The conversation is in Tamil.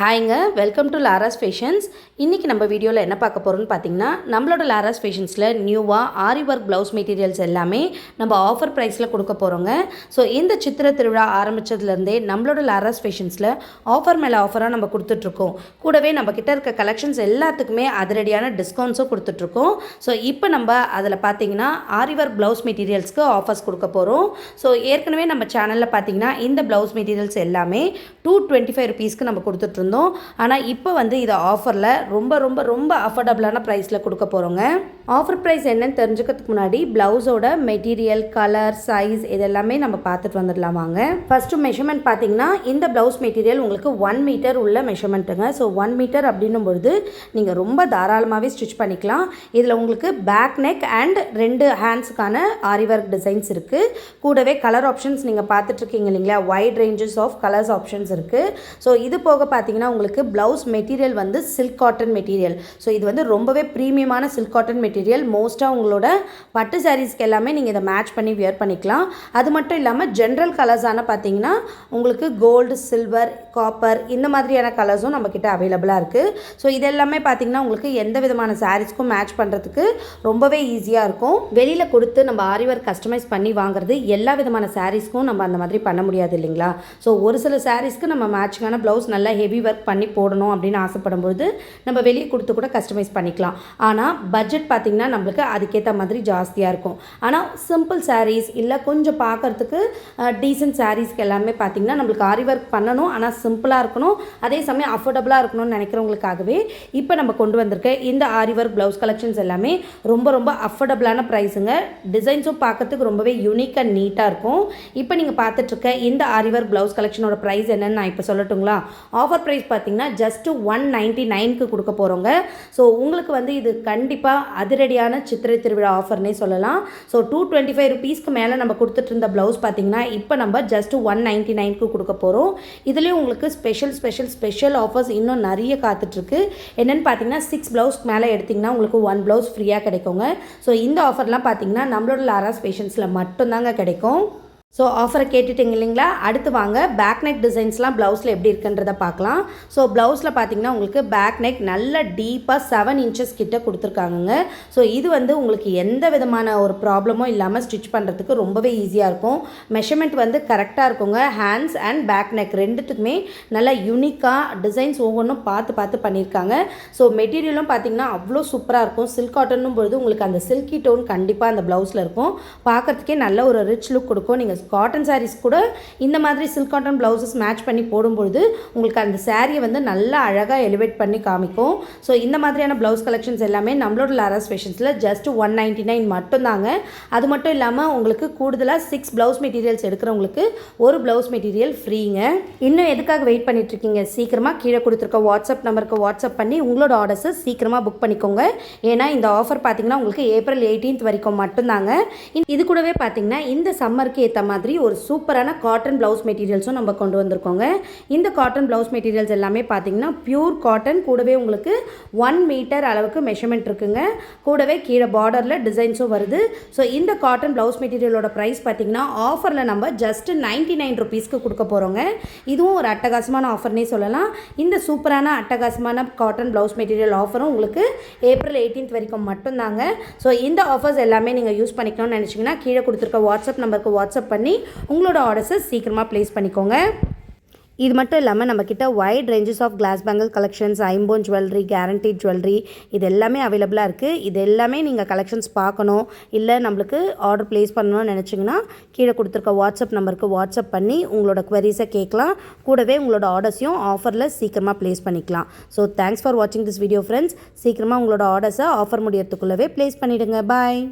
ஹாய்ங்க வெல்கம் டு லாராஸ் ஃபேஷன்ஸ். இன்றைக்கி நம்ம வீடியோவில் என்ன பார்க்க போகிறோம்னு பார்த்தீங்கன்னா நம்மளோட லாராஸ் ஃபேஷன்ஸில் நியூவாக ஆரி ஒர்க் ப்ளவுஸ் மெட்டீரியல்ஸ் எல்லாமே நம்ம ஆஃபர் ப்ரைஸில் கொடுக்க போகிறோங்க ஸோ இந்த சித்திர திருவிழா ஆரம்பித்ததுலேருந்தே நம்மளோட லாராஸ் ஃபேஷன்ஸில் ஆஃபர் மேலே ஆஃபராக நம்ம கொடுத்துட்ருக்கோம். கூடவே நம்ம கிட்ட இருக்க கலெக்ஷன்ஸ் எல்லாத்துக்குமே அதிரடியான டிஸ்கவுண்ட்ஸும் கொடுத்துட்ருக்கோம். ஸோ இப்போ நம்ம அதில் பார்த்தீங்கன்னா ஆரி ஒர்க் ப்ளவுஸ் மெட்டீரியல்ஸ்க்கு ஆஃபர்ஸ் கொடுக்க போகிறோம் ஸோ ஏற்கனவே நம்ம சேனலில் பார்த்தீங்கன்னா இந்த ப்ளவுஸ் மெட்டீரியல்ஸ் எல்லாமே டூ டுவெண்ட்டி ஃபைவ் ருபீஸ்க்கு நம்ம கொடுத்துட்ருந்தோம். ஆனால் இப்போ வந்து இதை ஆஃபரில் ரொம்ப ரொம்ப ரொம்ப அஃபோர்டபுளான ப்ரைஸில் கொடுக்க போகிறோங்க ஆஃபர் ப்ரைஸ் என்னன்னு தெரிஞ்சுக்கிறதுக்கு முன்னாடி ப்ளவுஸோட மெட்டீரியல் கலர் சைஸ் இதெல்லாமே நம்ம பார்த்துட்டு வந்துடலாம் வாங்க. ஃபஸ்ட்டு மெஷர்மெண்ட் பார்த்தீங்கன்னா இந்த ப்ளவுஸ் மெட்டீரியல் உங்களுக்கு ஒன் மீட்டர் உள்ள மெஷர்மெண்ட்டுங்க ஸோ ஒன் மீட்டர் அப்படின்னும் பொழுது நீங்கள் ரொம்ப தாராளமாகவே ஸ்டிச் பண்ணிக்கலாம். இதில் உங்களுக்கு பேக் நெக் அண்ட் ரெண்டு ஹேண்ட்ஸுக்கான ஆரி ஒர்க் டிசைன்ஸ் இருக்குது கூடவே கலர் ஆப்ஷன்ஸ் நீங்கள் பார்த்துட்ருக்கீங்க இல்லைங்களா? Wide ranges of colours options இருக்குது ஸோ இது போக பார்த்தீங்கன்னா உங்களுக்கு ப்ளவுஸ் மெட்டீரியல் வந்து சில்க் காட்டன் மெட்டீரியல் ஸோ இது வந்து ரொம்பவே ப்ரீமியமான சில்க் காட்டன் மெட்டீரியல் மோஸ்ட்டாக உங்களோட பட்டு சாரீஸ்க்கு எல்லாமே நீங்கள் இதை மேட்ச் பண்ணி வியர் பண்ணிக்கலாம். அது மட்டும் இல்லாமல் ஜென்ரல் கலர்ஸான பார்த்தீங்கன்னா உங்களுக்கு கோல்டு சில்வர் காப்பர் இந்த மாதிரியான கலர்ஸும் நம்மக்கிட்ட அவைலபிளாக இருக்குது ஸோ இதெல்லாமே பார்த்தீங்கன்னா உங்களுக்கு எந்த விதமான சாரீஸ்க்கும் மேட்ச் பண்ணுறதுக்கு ரொம்பவே ஈஸியாக இருக்கும். வெளியில் கொடுத்து நம்ம ஆரி ஒர்க் கஸ்டமைஸ் பண்ணி வாங்குறது எல்லா விதமான சாரீஸ்க்கும் நம்ம அந்த மாதிரி பண்ண முடியாது இல்லைங்களா? ஸோ ஒரு சில சாரீஸ்க்கு நம்ம மேட்சிங்கான ப்ளவுஸ் நல்லா ஹெவி ஒர்க் பண்ணி போடணும் அப்படின்னு ஆசைப்படும்போது நம்ம வெளியே கொடுத்து கூட கஸ்டமைஸ் பண்ணிக்கலாம். ஆனால் பட்ஜெட் பார்த்திங்கன்னா நம்மளுக்கு அதுக்கேற்ற மாதிரி ஜாஸ்தியாக இருக்கும். ஆனால் சிம்பிள் சாரீஸ் இல்லை கொஞ்சம் பார்க்கறதுக்கு டீசென்ட் சாரீஸ்க்கு எல்லாமே பார்த்திங்கன்னா நம்மளுக்கு ஆரி ஒர்க் பண்ணணும். ஆனால் சிம்பிளாக இருக்கணும். அதே சமயம் அஃபோர்டபுளாக இருக்கணும்னு நினைக்கிறவங்களுக்காகவே இப்போ நம்ம கொண்டு வந்திருக்க இந்த ஆரி ஒர்க் ப்ளவுஸ் கலெக்ஷன்ஸ் எல்லாமே ரொம்ப ரொம்ப அஃபோர்டபுளான ப்ரைஸுங்க டிசைன்ஸும் பார்க்கறதுக்கு ரொம்பவே யூனிக் அண்ட் நீட்டாக இருக்கும். இப்போ நீங்கள் பார்த்துட்ருக்க இந்த ஆரி ஒர்க் ப்ளவுஸ் கலெக்ஷனோட ப்ரைஸ் என்னன்னு நான் இப்போ சொல்லட்டுங்களா? ஆஃபர் ப்ரைஸ் பார்த்தீங்கன்னா ஜஸ்ட்டு ஒன் நைன்ட்டி நைனுக்கு கொடுக்க போகிறோங்க ஸோ உங்களுக்கு வந்து இது கண்டிப்பாக அதிரடியான சித்திரை திருவிழா ஆஃபர்னே சொல்லலாம். ஸோ டூ டுவெண்ட்டி ஃபைவ் ருபீஸ்க்கு மேலே நம்ம கொடுத்துட்டு இருந்த ப்ளவுஸ் பார்த்தீங்கன்னா இப்போ நம்ம ஜஸ்ட்டு ஒன் நைன்ட்டி நைனுக்கு கொடுக்க போகிறோம் இதுலேயும் உங்களுக்கு ஸ்பெஷல் ஸ்பெஷல் ஸ்பெஷல் ஆஃபர்ஸ் இன்னும் நிறைய காத்துட்ருக்கு. என்னென்னு பார்த்தீங்கன்னா சிக்ஸ் ப்ளவுஸ்க்கு மேலே எடுத்திங்கன்னா உங்களுக்கு ஒன் ப்ளவுஸ் ஃப்ரீயாக கிடைக்குங்க. ஸோ இந்த ஆஃபர்லாம் பார்த்தீங்கன்னா நம்மளோட லாராஸ் பேஷன்ஸில் மட்டும்தாங்க கிடைக்கும். ஸோ ஆஃபரை கேட்டுட்டீங்க இல்லைங்களா? அடுத்து வாங்க பேக் நெக் டிசைன்ஸ்லாம் ப்ளவுஸில் எப்படி இருக்குன்றத பார்க்கலாம். ஸோ ப்ளவுஸில் பார்த்தீங்கன்னா உங்களுக்கு பேக் நெக் நல்ல டீப்பாக செவன் இன்ச்சஸ் கிட்ட கொடுத்துருக்காங்கங்க. ஸோ இது வந்து உங்களுக்கு எந்த விதமான ஒரு ப்ராப்ளமும் இல்லாமல் ஸ்டிச் பண்ணுறதுக்கு ரொம்பவே ஈஸியாக இருக்கும். மெஷர்மெண்ட் வந்து கரெக்டாக இருக்குங்க. ஹேண்ட்ஸ் அண்ட் பேக் நெக் ரெண்டுத்துக்குமே நல்லா யூனிக்காக டிசைன்ஸ் ஒவ்வொன்றும் பார்த்து பார்த்து பண்ணியிருக்காங்க. ஸோ மெட்டீரியலும் பார்த்தீங்கன்னா அவ்வளோ சூப்பராக இருக்கும். சில்க் காட்டனும் பொழுது உங்களுக்கு அந்த சில்கி டோன் கண்டிப்பாக அந்த ப்ளவுஸில் இருக்கும். பார்க்குறதுக்கே நல்ல ஒரு ரிச் லுக் கொடுக்கும். நீங்கள் காட்டன் சாரீஸ் கூட இந்த மாதிரி சில்க் காட்டன் ப்ளவுசஸ் மேட்ச் பண்ணி போடும்பொழுது உங்களுக்கு அந்த சாரியை வந்து நல்லா அழகாக எலிவேட் பண்ணி காமிக்கும். ஸோ இந்த மாதிரியான ப்ளவுஸ் கலெக்ஷன்ஸ் எல்லாமே நம்மளோட லாராஸ் ஃபேஷன்ஸில் ஜஸ்ட் ஒன் நைன்ட்டி நைன் மட்டும்தாங்க. அது மட்டும் இல்லாமல் உங்களுக்கு கூடுதலாக சிக்ஸ் ப்ளவுஸ் மெட்டீரியல்ஸ் எடுக்கிறவங்களுக்கு ஒரு ப்ளவுஸ் மெட்டீரியல் ஃப்ரீங்க இன்னும் எதுக்காக வெயிட் பண்ணிட்டுருக்கீங்க சீக்கிரமாக கீழே கொடுத்துருக்க வாட்ஸ்அப் நம்பருக்கு வாட்ஸ்அப் பண்ணி உங்களோட ஆர்டர்ஸை சீக்கிரமாக புக் பண்ணிக்கோங்க. ஏன்னா இந்த ஆஃபர் பார்த்தீங்கன்னா உங்களுக்கு ஏப்ரல் எயிட்டீன்த் வரைக்கும் மட்டும்தாங்க. இது கூடவே பார்த்தீங்கன்னா இந்த சம்மருக்கு ஏற்ற மாதிரி ஒரு சூப்பரான காட்டன் ப்ளவுஸ் மெட்டீரியல்ஸும் நம்ம கொண்டு வந்திருக்கோங்க. இந்த காட்டன் ப்ளவுஸ் மெட்டீரியல்ஸ் எல்லாமே பார்த்தீங்கன்னா பியூர் காட்டன் கூடவே உங்களுக்கு ஒன் மீட்டர் அளவுக்கு மெஷர்மெண்ட் இருக்குங்க. கூடவே கீழே பார்டரில் டிசைன்ஸும் வருது. ஸோ இந்த காட்டன் ப்ளவுஸ் மெட்டீரியலோட ப்ரைஸ் பார்த்தீங்கன்னா ஆஃபரில் நம்ம ஜஸ்ட் நைன்ட்டி நைன் ருபீஸ்க்கு கொடுக்க போகிறோங்க இதுவும் ஒரு அட்டகாசமான ஆஃபர்னே சொல்லலாம். இந்த சூப்பரான அட்டகாசமான காட்டன் ப்ளவுஸ் மெட்டீரியல் ஆஃபரும் உங்களுக்கு ஏப்ரல் எயிட்டீன்த் வரைக்கும் மட்டும்தாங்க. ஸோ இந்த ஆஃபர்ஸ் எல்லாமே நீங்கள் யூஸ் பண்ணிக்கணும்னு நினச்சிங்கன்னா கீழே கொடுத்துருக்க வாட்ஸ்அப் நம்பருக்கு வாட்ஸ்அப் பண்ணி பண்ணி உங்களோட ஆர்டர்ஸை சீக்கிரமாக ப்ளேஸ் பண்ணிக்கோங்க. இது மட்டும் இல்லாமல் நம்மக்கிட்ட wide ranges of glass bangle collections ஐம்போன் jewellery guarantee jewellery இது எல்லாமே அவைலபிளாக இருக்குது இது எல்லாமே நீங்கள் கலெக்ஷன்ஸ் பார்க்கணும். இல்லை நம்மளுக்கு ஆர்டர் ப்ளேஸ் பண்ணணும்னு நினச்சிங்கன்னா கீழே கொடுத்துருக்க வாட்ஸ்அப் நம்பருக்கு வாட்ஸ்அப் பண்ணி உங்களோட குவரிஸை கேட்கலாம். கூடவே உங்களோட ஆர்டர்ஸையும் ஆஃபரில் சீக்கிரமாக ப்ளேஸ் பண்ணிக்கலாம். ஸோ தேங்க்ஸ் ஃபார் வாட்சிங் திஸ் வீடியோ ஃப்ரெண்ட்ஸ் சீக்கிரமாக உங்களோட ஆர்டர்ஸை ஆஃபர் முடியறதுக்குள்ளவே ப்ளேஸ் பண்ணிவிடுங்க பாய்